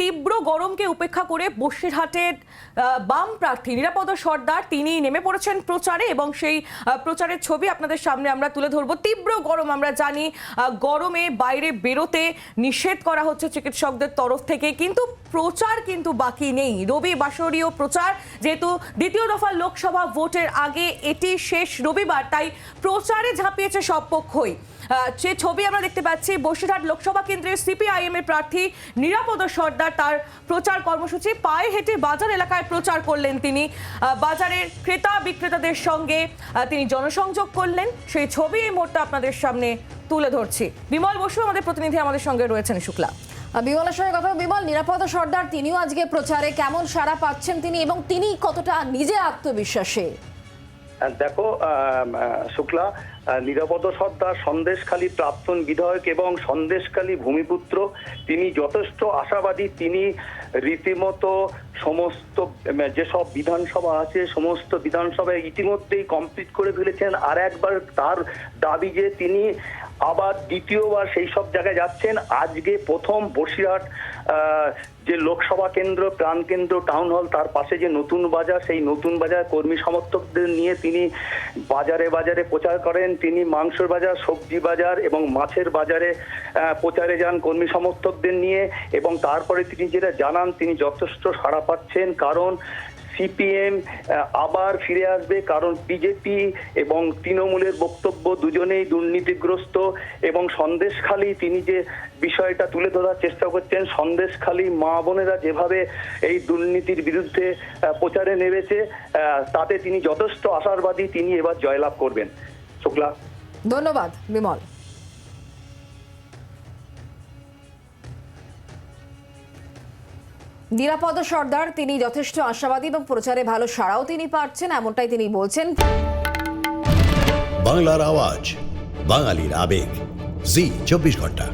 তীব্র গরমকে উপেক্ষা করে বসিরহাটের বাম প্রার্থী নিরাপদ সর্দার তিনি নেমে পড়েছেন প্রচারে এবং সেই প্রচারের ছবি আপনাদের সামনে আমরা তুলে ধরবো। তীব্র গরম আমরা জানি গরমে বাইরে বেরোতে নিষেধ করা হচ্ছে চিকিৎসকদের তরফ থেকে, কিন্তু প্রচার কিন্তু বাকি নেই। রবি বাসরীয় প্রচার, যেহেতু দ্বিতীয় দফা লোকসভা ভোটের আগে এটি শেষ রবিবার, তাই প্রচারে ঝাঁপিয়েছে সব পক্ষই। যে ছবি আমরা দেখতে পাচ্ছি, বসিরহাট লোকসভা কেন্দ্রের সিপিআইএম এর প্রার্থী নিরাপদ সর্দার তার প্রচার কর্মসূচি পায়ে হেঁটে বাজার এলাকায় প্রচার করলেন তিনি। বাজারের ক্রেতা বিক্রেতাদের সঙ্গে তিনি জনসংযোগ করলেন। সেই ছবি এই মুহূর্তে আপনাদের সামনে তুলে ধরছি। বিমল বসু আমাদের প্রতিনিধি আমাদের সঙ্গে রয়েছেন, শুক্লা। বিমলের সঙ্গে কথা বিমল, নিরাপদ সর্দার, তিনিও আজকে প্রচারে কেমন সাড়া পাচ্ছেন তিনি এবং তিনি কতটা নিজে আত্মবিশ্বাসী? দেখো শুক্লা নিরাপদ সর্দার সন্দেশখালী প্রাক্তন বিধায়ক এবং সন্দেশখালী ভূমিপুত্র, তিনি যথেষ্ট আশাবাদী, তিনি রীতিমতো সমস্ত যেসব বিধানসভা আছে, সমস্ত বিধানসভায় ইতিমধ্যেই কমপ্লিট করে ফেলেছেন। আর একবার তার দাবি যে তিনি আবার দ্বিতীয়বার সেই সব জায়গায় যাচ্ছেন, আজকে প্রথম বসিরহাট যে লোকসভা কেন্দ্র, প্রাণ কেন্দ্র টাউন হল তার পাশে যে নতুন বাজার, সেই নতুন বাজার কর্মী সমর্থকদের নিয়ে তিনি বাজারে বাজারে প্রচার করেন। তিনি মাংসের বাজার, সবজি বাজার এবং মাছের বাজারে প্রচারে যান কর্মী সমর্থকদের নিয়ে এবং তারপরে তিনি যেটা জানান, তিনি যথেষ্ট সাড়া পাচ্ছেন, কারণ সিপিএম আবার ফিরে আসবে, কারণ বিজেপি এবং তৃণমূলের বক্তব্য দুজনেই দুর্নীতিগ্রস্ত এবং সন্দেশখালী তিনি যে বিষয়টা তুলে ধরার চেষ্টা করছেন, সন্দেশখালী মা বোনেরা যেভাবে এই দুর্নীতির বিরুদ্ধে প্রচারে নেমেছে তাতে তিনি যথেষ্ট আশারবাদী তিনি এবার জয়লাভ করবেন। শুক্লা। ধন্যবাদ, বিমল। নিরাপদ সর্দার, তিনি যথেষ্ট আশাবাদী এবং প্রচারে ভালো সাড়াও তিনি পাচ্ছেন, এমনটাই তিনি বলছেন। বাংলার আওয়াজ, বাঙালির আবেগ। জি, চব্বিশ ঘণ্টা।